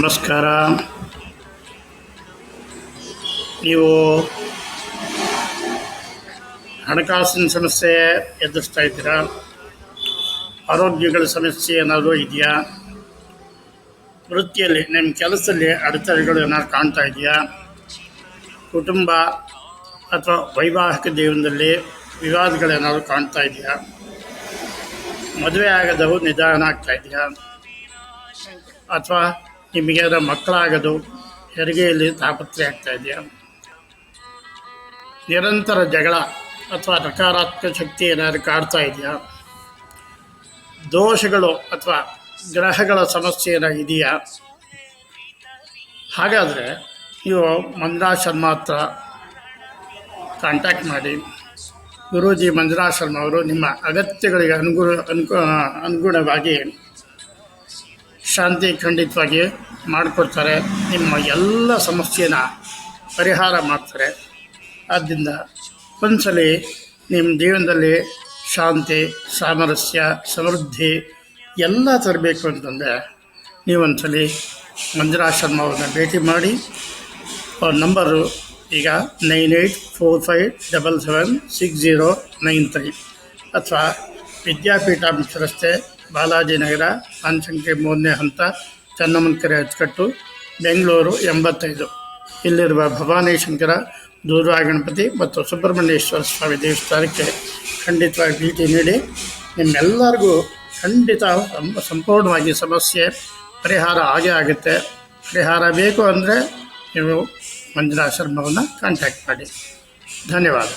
ನಮಸ್ಕಾರ. ನೀವು ಹಣಕಾಸಿನ ಸಮಸ್ಯೆ ಎದುರಿಸ್ತಾ ಇದ್ದೀರಾ? ಆರೋಗ್ಯಗಳ ಸಮಸ್ಯೆ ಏನಾದರೂ ಇದೆಯಾ? ವೃತ್ತಿಯಲ್ಲಿ, ನಿಮ್ಮ ಕೆಲಸದಲ್ಲಿ ಅಡೆತಡೆಗಳು ಏನಾದ್ರು ಕಾಣ್ತಾ ಇದೆಯಾ? ಕುಟುಂಬ ಅಥವಾ ವೈವಾಹಿಕ ಜೀವನದಲ್ಲಿ ವಿವಾದಗಳೇನಾದರೂ ಕಾಣ್ತಾ ಇದೆಯಾ? ಮದುವೆ ಆಗದವು, ನಿಧಾನ ಆಗ್ತಾ ಇದೆಯಾ? ಅಥವಾ ನಿಮಗೆ ಮಕ್ಕಳಾಗದು, ಹೆರಿಗೆಯಲ್ಲಿ ತಾಪತ್ರೆ ಆಗ್ತಾ ಇದೆಯಾ? ನಿರಂತರ ಜಗಳ ಅಥವಾ ನಕಾರಾತ್ಮಕ ಶಕ್ತಿ ಏನಾದರೂ ಕಾಡ್ತಾ ಇದೆಯಾ? ದೋಷಗಳು ಅಥವಾ ಗ್ರಹಗಳ ಸಮಸ್ಯೆ ಏನಾದ್ರು ಇದೆಯಾ? ಹಾಗಾದರೆ ನೀವು ಮಂದಾಶನ್ ಮಾತ್ರ ಕಾಂಟ್ಯಾಕ್ಟ್ ಮಾಡಿ. ಗುರೂಜಿ ಮಂಜುನಾಥ್ ಶರ್ಮ ಅವರು ನಿಮ್ಮ ಅಗತ್ಯಗಳಿಗೆ ಅನುಗುಣ, ಅನುಕು ಅನುಗುಣವಾಗಿ ಶಾಂತಿ ಖಂಡಿತವಾಗಿ ಮಾಡಿಕೊಡ್ತಾರೆ. ನಿಮ್ಮ ಎಲ್ಲ ಸಮಸ್ಯೆನ ಪರಿಹಾರ ಮಾಡ್ತಾರೆ. ಆದ್ದರಿಂದ ಒಂದ್ಸಲಿ ನಿಮ್ಮ ಜೀವನದಲ್ಲಿ ಶಾಂತಿ, ಸಾಮರಸ್ಯ, ಸಮೃದ್ಧಿ ಎಲ್ಲ ತರಬೇಕು ಅಂತಂದರೆ ನೀವೊಂದ್ಸಲಿ ಮಂಜುನಾಥ್ ಶರ್ಮ ಅವ್ರನ್ನ ಭೇಟಿ ಮಾಡಿ ಅವ್ರ ನಂಬರು ಈಗ nine eight four five double seven six zero nine three. ಅಥವಾ ವಿದ್ಯಾಪೀಠ ರಸ್ತೆ ಬಾಲಾಜಿನಗರ ಆನಶಂಕರಿ ಮೂರನೇ ಹಂತ ಚೆನ್ನಮ್ಮನ ಕೆರೆ ಅಚ್ಚುಕಟ್ಟು, ಬೆಂಗಳೂರು ಎಂಬತ್ತೈದು. ಇಲ್ಲಿರುವ ಭವಾನಿ ಶಂಕರ ಗಣಪತಿ ಮತ್ತು ಸುಬ್ರಹ್ಮಣ್ಯೇಶ್ವರ ಸ್ವಾಮಿ ದೇವಸ್ಥಾನಕ್ಕೆ ಖಂಡಿತವಾಗಿ ಭೇಟಿ ನೀಡಿ ನಿಮ್ಮೆಲ್ಲರಿಗೂ ಖಂಡಿತ ಸಂಪೂರ್ಣವಾಗಿ ಸಮಸ್ಯೆ, ಪರಿಹಾರ ಆಗೇ ಆಗುತ್ತೆ. ಪರಿಹಾರ ಬೇಕು ಅಂದರೆ ನೀವು ಮಂಜುನಾಥ್ ಶರ್ಮವನ್ನು ಕಾಂಟ್ಯಾಕ್ಟ್ ಮಾಡಿ ಧನ್ಯವಾದ